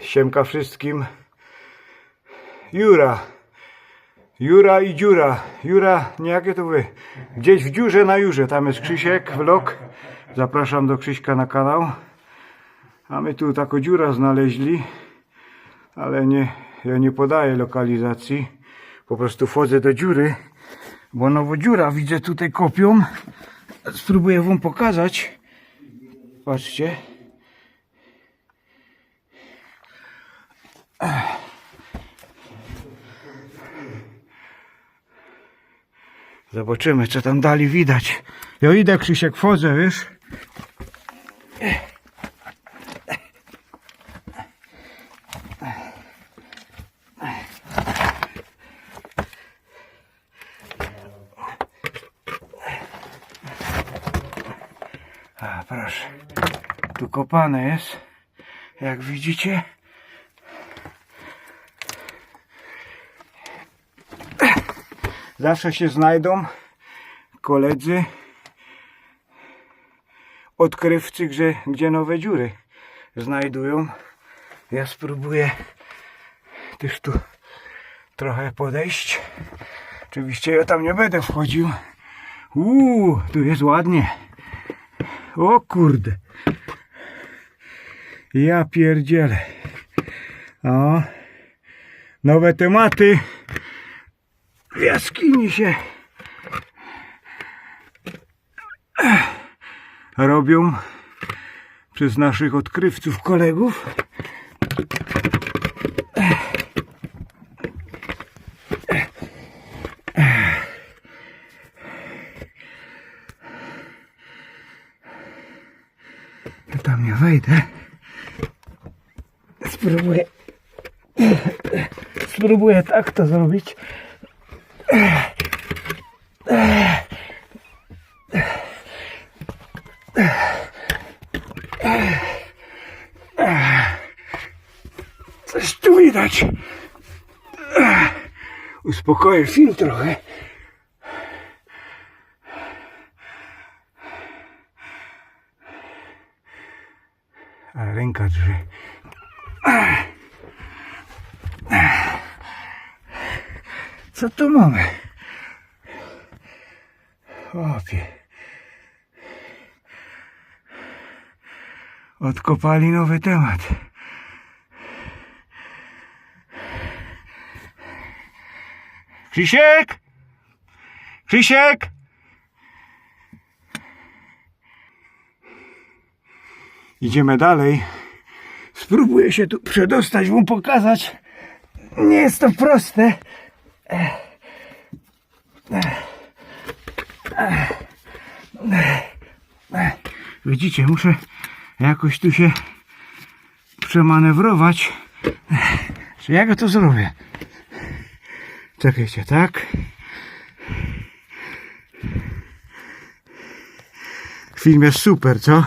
Siemka wszystkim. Jura. Jura i dziura. Jura, nie jakie to wy. Gdzieś w dziurze na jurze. Tam jest Krzysiek, vlog. Zapraszam do Krzyśka na kanał. A my tu taką dziura znaleźli. Ale nie, ja nie podaję lokalizacji. Po prostu wchodzę do dziury. Bo nowo dziura widzę tutaj kopią. Spróbuję wam pokazać. Patrzcie. Zobaczymy, co tam dali widać. Ja idę, Krzysiek, wchodzę, wiesz? A, proszę. Tu kopane jest. Jak widzicie. Zawsze się znajdą koledzy odkrywcy, gdzie, gdzie nowe dziury znajdują. Ja spróbuję też tu trochę podejść. Oczywiście ja tam nie będę wchodził. Uuu, tu jest ładnie. O kurde. Ja pierdzielę. O. Nowe tematy w jaskini się robią przez naszych odkrywców, kolegów. Ja tam nie wejdę. Spróbuję. Spróbuję tak to zrobić. Coś tu widać. Uspokoję film trochę. A ręka drży. Co tu mamy? Opie. Odkopali nowy temat. Krzysiek! Krzysiek! Idziemy dalej. Spróbuję się tu przedostać, wam pokazać. Nie jest to proste. Widzicie, muszę jakoś tu się przemanewrować. Czy ja to zrobię? Czekajcie, tak? Film jest super, co?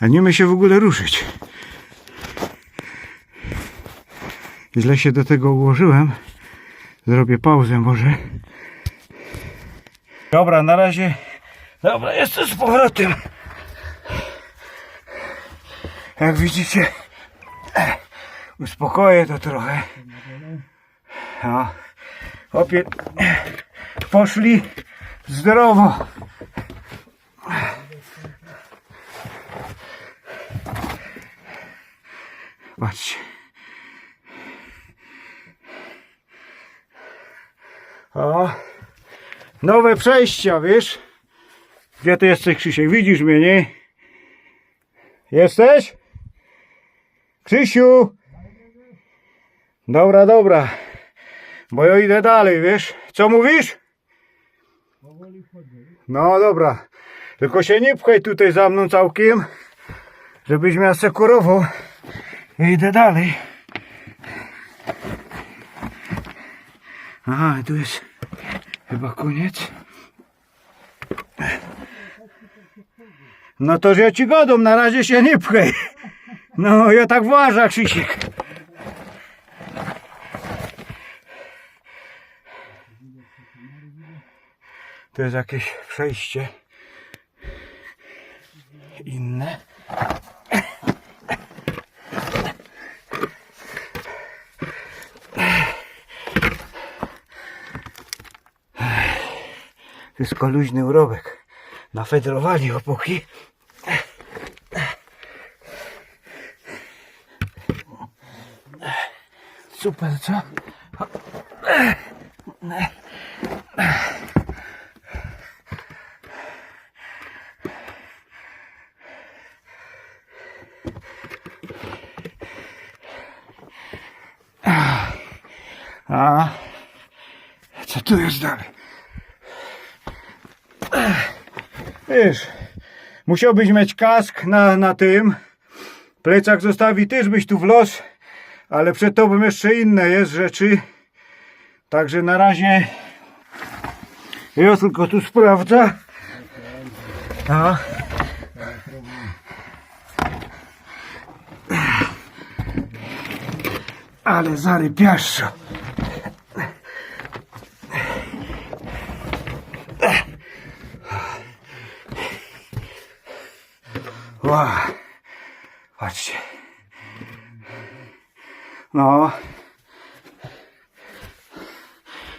A nie umie się w ogóle ruszyć. Źle się do tego ułożyłem. Zrobię pauzę może. Dobra, na razie. Dobra, jestem z powrotem. Jak widzicie, uspokoję to trochę. No. Opie... Poszli zdrowo. Patrzcie. O, nowe przejścia, wiesz? Gdzie ty jesteś, Krzysiek? Widzisz mnie, nie? Jesteś? Krzysiu! Dobra, dobra. Bo ja idę dalej, wiesz? Co mówisz? No dobra. Tylko się nie pchaj tutaj za mną całkiem, żebyś mnie asekurował. Ja idę dalej. Aha, tu jest chyba koniec. No to że ja ci godą, na razie się nie pchaj. No, ja tak uważam, Krzysiek. To jest jakieś przejście inne. Wszystko luźny urobek. Nafedrowali opuki. Super, co? Tu jest dalej? Wiesz, musiałbyś mieć kask na, na tym. Plecak zostawi też byś tu w los, ale przed tobą jeszcze inne jest rzeczy. Także na razie ja tylko tu sprawdzę. A. Ale zarypiaszczo. Ła. Patrzcie. No.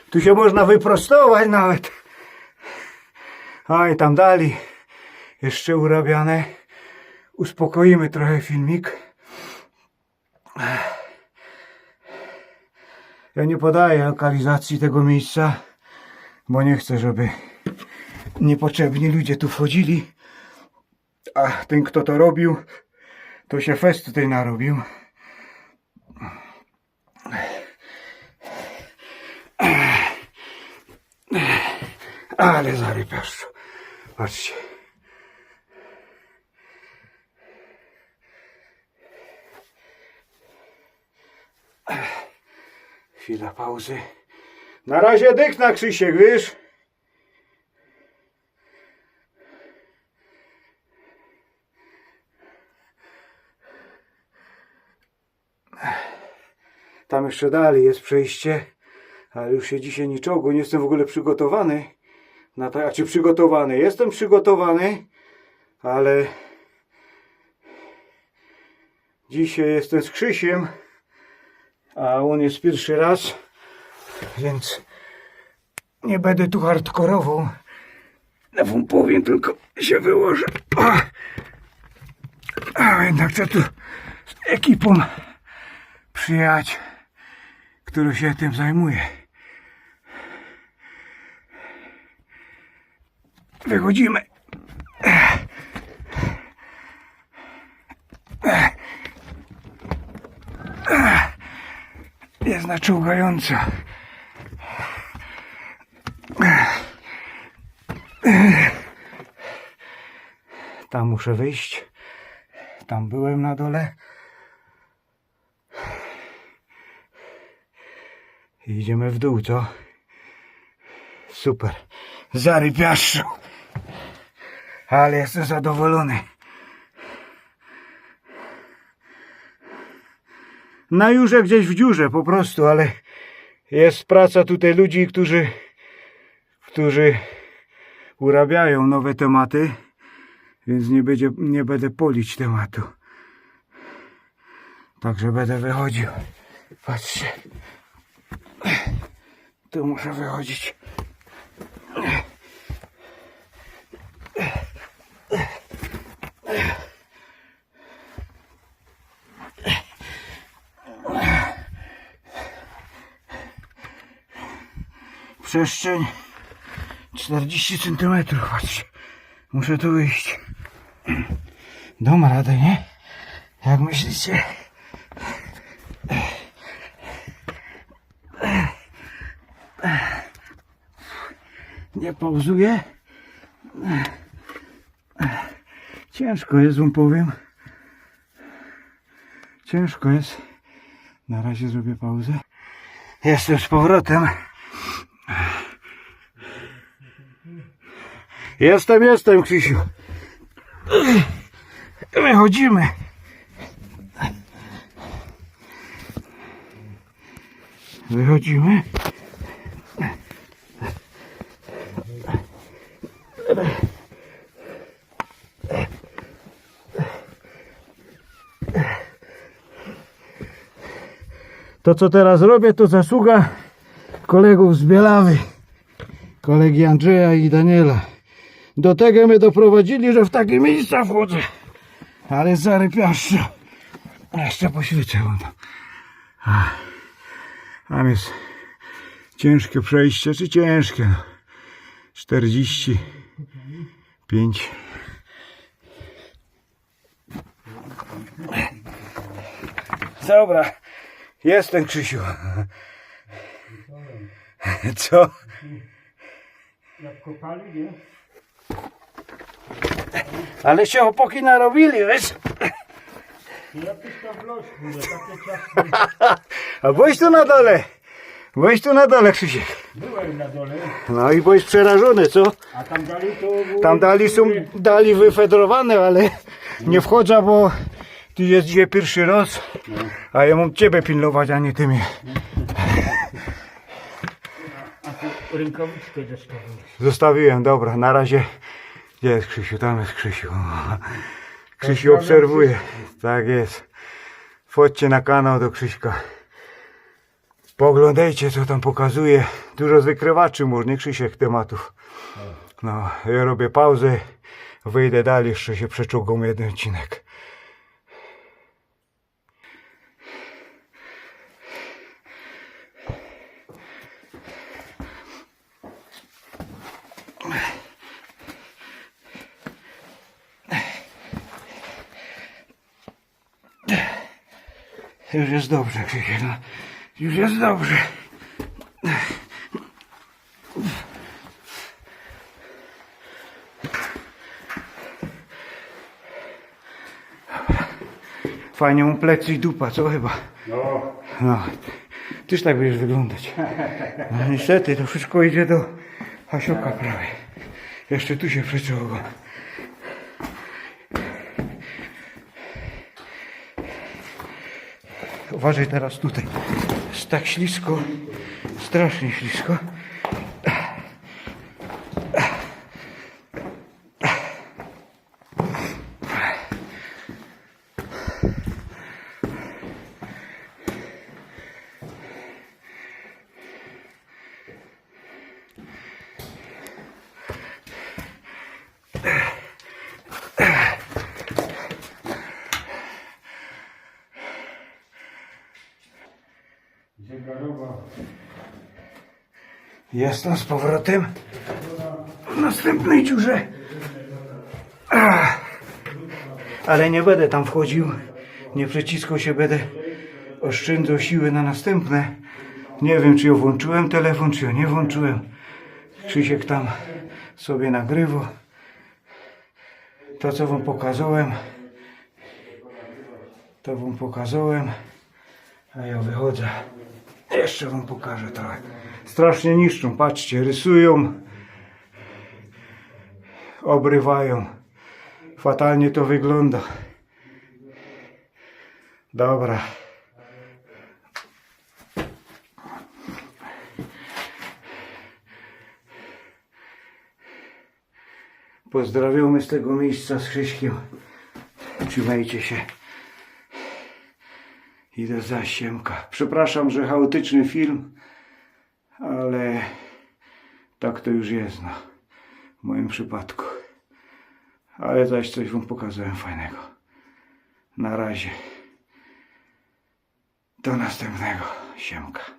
Tu się można wyprostować nawet. Oj, tam dali. Jeszcze urabiane. Uspokoimy trochę filmik. Ja nie podaję lokalizacji tego miejsca, bo nie chcę, żeby niepotrzebni ludzie tu wchodzili. A ten, kto to robił, to się fest tutaj narobił. Ale zarypiaszczo. Patrzcie. Chwila pauzy. Na razie dyk na Krzysiek, wiesz? Jeszcze dalej jest przejście, ale już się dzisiaj nie czołgu, nie jestem w ogóle przygotowany. Na to, a czy przygotowany? Jestem przygotowany, ale dzisiaj jestem z Krzysiem, a on jest pierwszy raz, więc nie będę tu hardkorował. Ja wam powiem, tylko się wyłożę. A, jednak chcę tu z ekipą przyjechać, który się tym zajmuje. Wychodzimy. Jest naciągająca. Tam muszę wyjść. Tam byłem na dole. Idziemy w dół, co? Super. Zarypiaszczo. Ale jestem zadowolony. Na jurze gdzieś w dziurze po prostu, ale jest praca tutaj ludzi, którzy, którzy urabiają nowe tematy, więc nie, będzie, nie będę polić tematu. Także będę wychodził. Patrzcie. Tu muszę wychodzić. Przestrzeń 40 cm. Patrzcie. Muszę tu wyjść. Dam radę, nie? Jak myślicie? Nie pauzuję. Ciężko jest, wam powiem. Ciężko jest. Na razie zrobię pauzę. Jestem z powrotem. Jestem, jestem, Krzysiu. Wychodzimy. Wychodzimy. To co teraz robię to zasługa kolegów z Bielawy. kolegi Andrzeja i Daniela. Do tego mnie doprowadzili, że w takie miejsca wchodzę. Ale zarypiaszczo. Jeszcze poświecę wam tam. Jest ciężkie przejście, czy ciężkie? No. 45. Dobra, jestem Krzysiu. Co? Jak kopali, nie? Ale się opoki narobili, wiesz? Ja też tam wloś, mówię, takie. A byłeś tu na dole. Byłeś tu na dole, Krzysiek. Byłem na dole, No i byłeś przerażony, co? a tam dalej to. Tam dali są dali wyfedrowane, ale nie wchodzę, bo ty jest dzisiaj pierwszy raz, a ja mam ciebie pilnować, a nie ty mnie. A tu rękawiczkę zostawiłem. Zostawiłem, dobra, na razie. Gdzie jest Krzysiu? Tam jest Krzysiu. Krzysiu obserwuje. Tak jest. Wchodźcie na kanał do Krzyśka. Poglądajcie, co tam pokazuje. Dużo z wykrywaczy można, Krzysiek, tematów. No, ja robię pauzę. Wyjdę dalej, jeszcze się przeczołgam jeden odcinek. Już jest dobrze, Krzysiek. No. Już jest dobrze. Fajnie mu plecy i dupa, co chyba? No, No, tyż tak będziesz wyglądać. No niestety, to wszystko idzie do Hasioka prawie. Jeszcze tu się przeczołgam. Uważaj teraz tutaj. Jest tak ślisko, strasznie ślisko. Zegarowa. Z powrotem w następnej dziurze. Ale nie będę tam wchodził. Nie przeciskał się, będę oszczędzał siły na następne. Nie wiem, czy ja włączyłem telefon, czy ja nie włączyłem. Krzysiek tam sobie nagrywał. To, co wam pokazałem, to wam pokazałem. A ja wychodzę. Jeszcze wam pokażę trochę. Strasznie niszczą, patrzcie, rysują, obrywają. Fatalnie to wygląda. Dobra. Pozdrawiamy z tego miejsca z Krzyśkiem. Trzymajcie się. Idę za Siemka. Przepraszam, że chaotyczny film, ale tak to już jest, no. W moim przypadku. Ale zaś coś wam pokazałem fajnego. Na razie. Do następnego. Siemka.